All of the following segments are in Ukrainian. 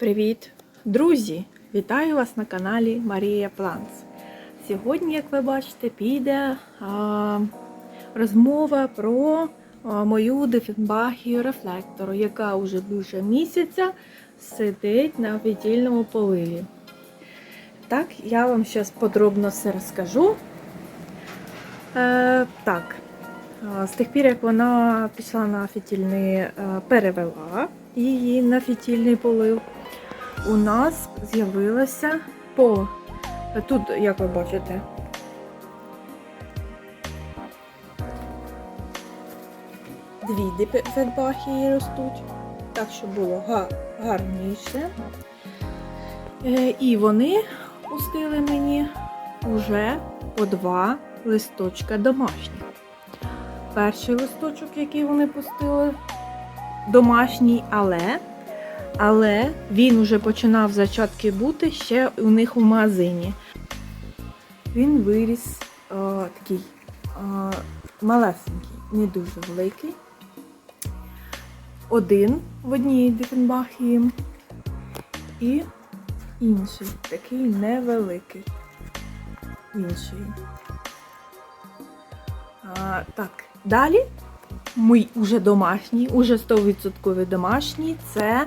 Привіт, друзі! Вітаю вас на каналі Марія Планс. Сьогодні, як ви бачите, піде а, розмова про мою дефінбахію рефлектору, яка вже більше місяця сидить на фітільному поливі. Так, я вам зараз подробно все розкажу. Е, так, з тих пір, як вона пішла на фітільний, е, перевела її на фітільний полив, у нас з'явилося по тут, як ви бачите, дві фетбахії ростуть, так що було гарніше. Е, І вони пустили мені уже по два листочка домашніх. Перший листочок, який вони пустили, домашній, але але він вже починав зачатки бути ще у них у магазині. Він виріс о, такий о, малесенький, не дуже великий. Один в одній дифенбахії і інший, такий невеликий. Інший. А, так, далі мій уже домашній, уже 100% домашній, це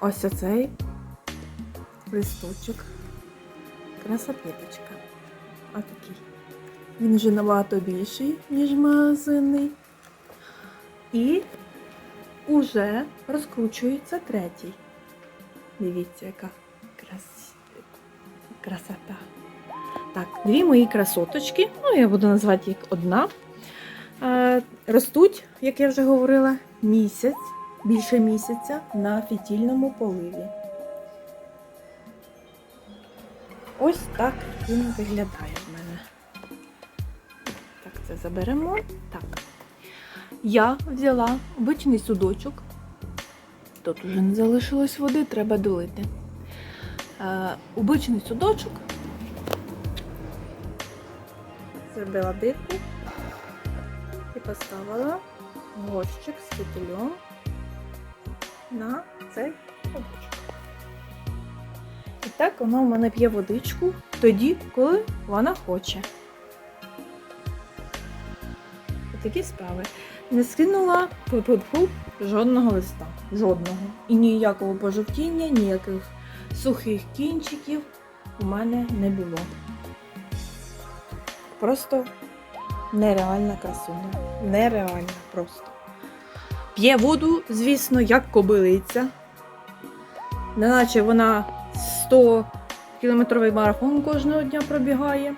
ось оцей листочок. Красопеточка. Отакий. Він вже набагато більший, ніж магазинний. І уже розкручується третій. Дивіться, яка крас... красота. Так, дві мої красоточки, ну я буду назвати їх одна. Е, Ростуть, як я вже говорила, місяць, більше місяця на фітільному поливі. Ось так він виглядає в мене. Так, це заберемо. Так. Я взяла обичний судочок. Тут уже не залишилось води, треба долити. Е, обичний судочок. Зробила дирку і поставила горщик з фітилем на цей судочок. І так воно в мене п'є водичку тоді, коли вона хоче. Такі справи. Не скинула жодного листа. Жодного. І ніякого пожовтіння, ніяких сухих кінчиків у мене не було. Просто нереальна красуня. Нереальна просто. П'є воду, звісно, як кобилиця. Неначе вона 100 кілометровий марафон кожного дня пробігає.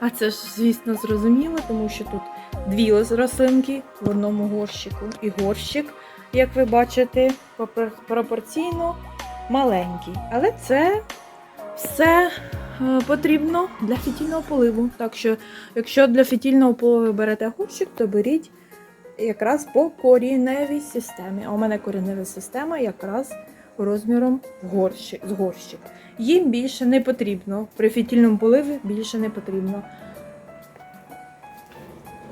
А це ж, звісно, зрозуміло, тому що тут дві рослинки в одному горщику. І горщик, як ви бачите, пропорційно маленький. Але це все е, потрібно для фітільного поливу. Так що, якщо для фітільного поливу берете горщик, то беріть якраз по коріневій системі. А у мене корінева система якраз розміром в горщик, з горщик. Їм більше не потрібно. При фітільному поливі більше не потрібно.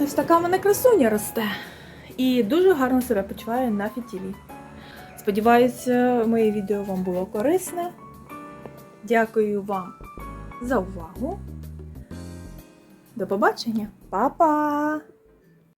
Ось така в мене красуня росте. І дуже гарно себе почуває на фітілі. Сподіваюся, моє відео вам було корисне. Дякую вам за увагу. До побачення. Па-па!